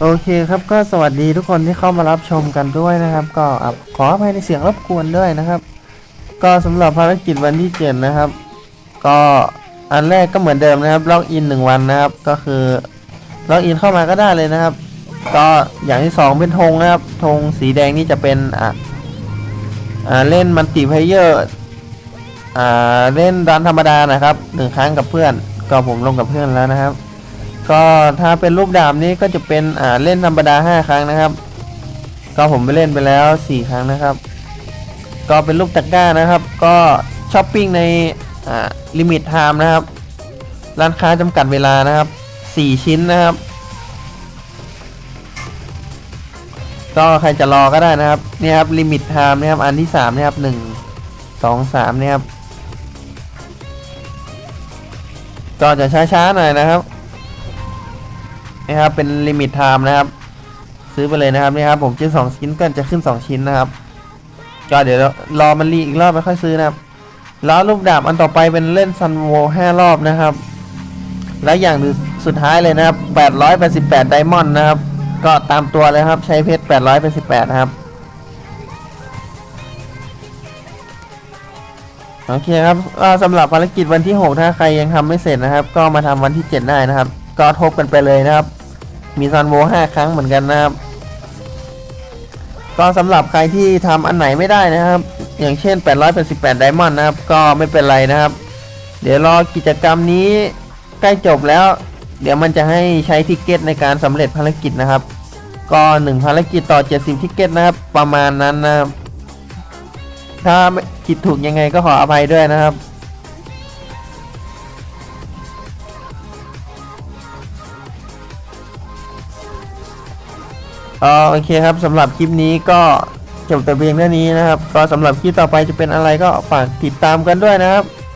โอเคครับก็สวัสดีทุกคนที่เข้ามารับชมกันด้วยนะครับ ก็ขออภัยในเสียงรบกวนด้วยนะครับ ก็สำหรับภารกิจวันที่เจ็ดนะครับ ก็อันแรกก็เหมือนเดิมนะครับล็อกอินหนึ่งวันนะครับ ก็คือล็อกอินเข้ามาก็ได้เลยนะครับ ก็อย่างที่สองเป็นธงนะครับธงสีแดงนี่จะเป็นอะอ่าเล่นมัลติเพเยอร์อ่าเล่นดันธรรมดานะครับหนึ่งครั้งกับเพื่อน ก็ผมลงกับเพื่อนแล้วนะครับ ก็ถ้าเป็นรูปดาบนี้ก็จะเป็นอ่าเล่นธรรมดา 5 ครั้งนะครับ ก็ผมไปเล่นไปแล้ว 4 ครั้งนะครับ ก็เป็นรูปตะกร้านะครับ ก็ช้อปปิ้งในอ่าลิมิตไทม์นะครับ ร้านค้าจำกัดเวลานะครับ 4 ชิ้นนะครับ ก็ใครจะรอก็ได้นะครับนี่ครับลิมิตไทม์นะครับอันที่3นะครับ 1 2 3เนี่ยครับก็จะช้าๆหน่อยนะครับ นะครับเป็นลิมิตไทม์นะครับ ซื้อไปเลยนะครับนี่ครับผมซื้อสองชิ้นก็จะขึ้น2ชิ้นนะครับก็เดี๋ยวรอมันรีอีกรอบไม่ค่อยซื้อนะครับ แล้วลูกดาบอันต่อไปเป็นเล่นซันโวห้ารอบนะครับ และอย่างหนึ่งสุดท้ายเลยนะครับ888ไดมอนด์นะครับ ก็ตามตัวเลยครับใช้เพชร888นะครับโอเคครับสำหรับภารกิจวันที่ 6 ถ้าใครยังทำไม่เสร็จนะครับ ก็มาทำวันที่ 7 ได้นะครับ ก็ทบกันไปเลยนะครับ มีซันโว5ครั้งเหมือนกันนะครับ ก็สำหรับใครที่ทำอันไหนไม่ได้นะครับ อย่างเช่น 888ไดมอนด์นะครับ ก็ไม่เป็นไรนะครับ เดี๋ยวรอกิจกรรมนี้ใกล้จบแล้ว เดี๋ยวมันจะให้ใช้ทิกเก็ตในการสำเร็จภารกิจนะครับ ก็ 1 ภารกิจต่อ 70ทิกเก็ตนะครับ ประมาณนั้นนะครับถ้าคิดถูกยังไงก็ขออภัยด้วยนะครับ โอเคครับสำหรับคลิปนี้ก็จบแต่เพียงเท่านี้นะครับ ก็สำหรับคลิปต่อไปจะเป็นอะไรก็ฝากติดตามกันด้วยนะครับ